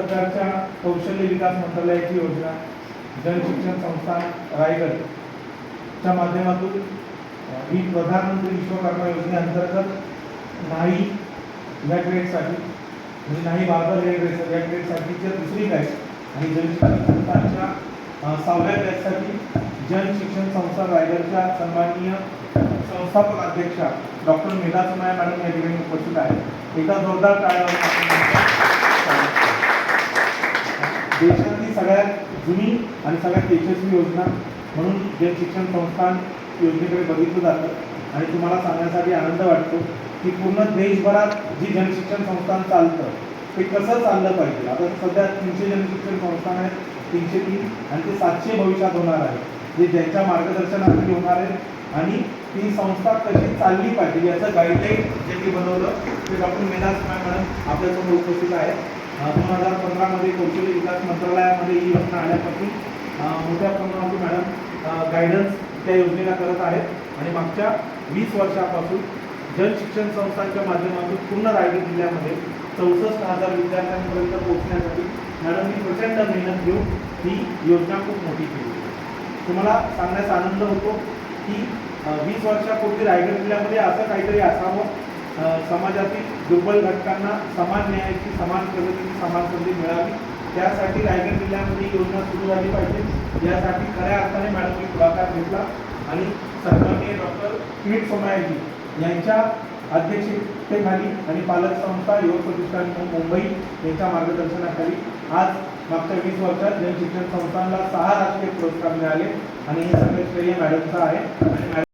सरकारच्या कौशल्य विकास मंत्रालयाची योजना जनशिक्षण संस्थान रायगड च्या माध्यमातून ही प्रधानमंत्री विश्वकर्मा योजनेअंतर्गत नाही या ग्रेडसाठी म्हणजे नाही बार्बर या ग्रेड या ग्रेडसाठीच्या दुसरी बॅच आणि जनशिक्षण संस्थांच्या सहाव्या बॅचसाठी जनशिक्षण संस्था रायगडच्या सन्माननीय संस्थापक अध्यक्षा डॉक्टर मेधा सुमाया मॅडम या ठिकाणी उपस्थित आहेत. एका जोरदार टाळ्या देशातली सगळ्यात जुनी आणि सगळ्यात यशस्वी योजना म्हणून जन शिक्षण संस्थान योजनेकडे बघितलं जातं आणि तुम्हाला सांगण्यासाठी आनंद वाटतो की पूर्ण देशभरात जी जनशिक्षण संस्थान चालतं ते कसं चाललं पाहिजे? आता सध्या तीनशे जनशिक्षण संस्थान आहेत तीनशे तीन आणि ते सातशे भविष्यात होणार आहे जे ज्यांच्या मार्गदर्शनाखाली होणार आहे आणि ती संस्था कशी चालली पाहिजे याचं गाईडलाईन जे मी बनवलं ते डॉक्टर मेधास मॅडम आपल्यासमोर उपस्थित आहेत. दोन हजार पंधरामध्ये कौशल्य विकास मंत्रालयामध्ये ही योजना आल्यापासून मोठ्या प्रमाणावर मॅडम गायडन्स त्या योजनेला करत आहेत. आणि मागच्या वीस वर्षापासून जन शिक्षण संस्थांच्या माध्यमातून पूर्ण रायगड जिल्ह्यामध्ये चौसष्ट हजार विद्यार्थ्यांपर्यंत पोहोचण्यासाठी मॅडमनी प्रचंड मेहनत घेऊन ही योजना खूप मोठी केली. तुम्हाला सांगण्यास आनंद होतो की वीस वर्षापूर्वी रायगड जिल्ह्यामध्ये असं काहीतरी असावं समाजातील दुर्बल घटकांना समान न्यायाची समान प्रगतीची समान संधी मिळावी. त्यासाठी रायगड जिल्ह्यामध्ये योजना सुरू झाली पाहिजे. यासाठी खऱ्या अर्थाने मॅडमनी पुढाकार घेतला आणि सन्माननीय डॉक्टर किरीट सोमायाजी यांच्या अध्यक्षतेखाली आणि पालक संस्था युवक प्रतिष्ठान मुंबई यांच्या मार्गदर्शनाखाली आज मागच्या वीस वर्षात जनशिक्षण संस्थांना सहा राष्ट्रीय पुरस्कार मिळाले. आणि हे सगळे श्रेय मॅडमचं आहे. आणि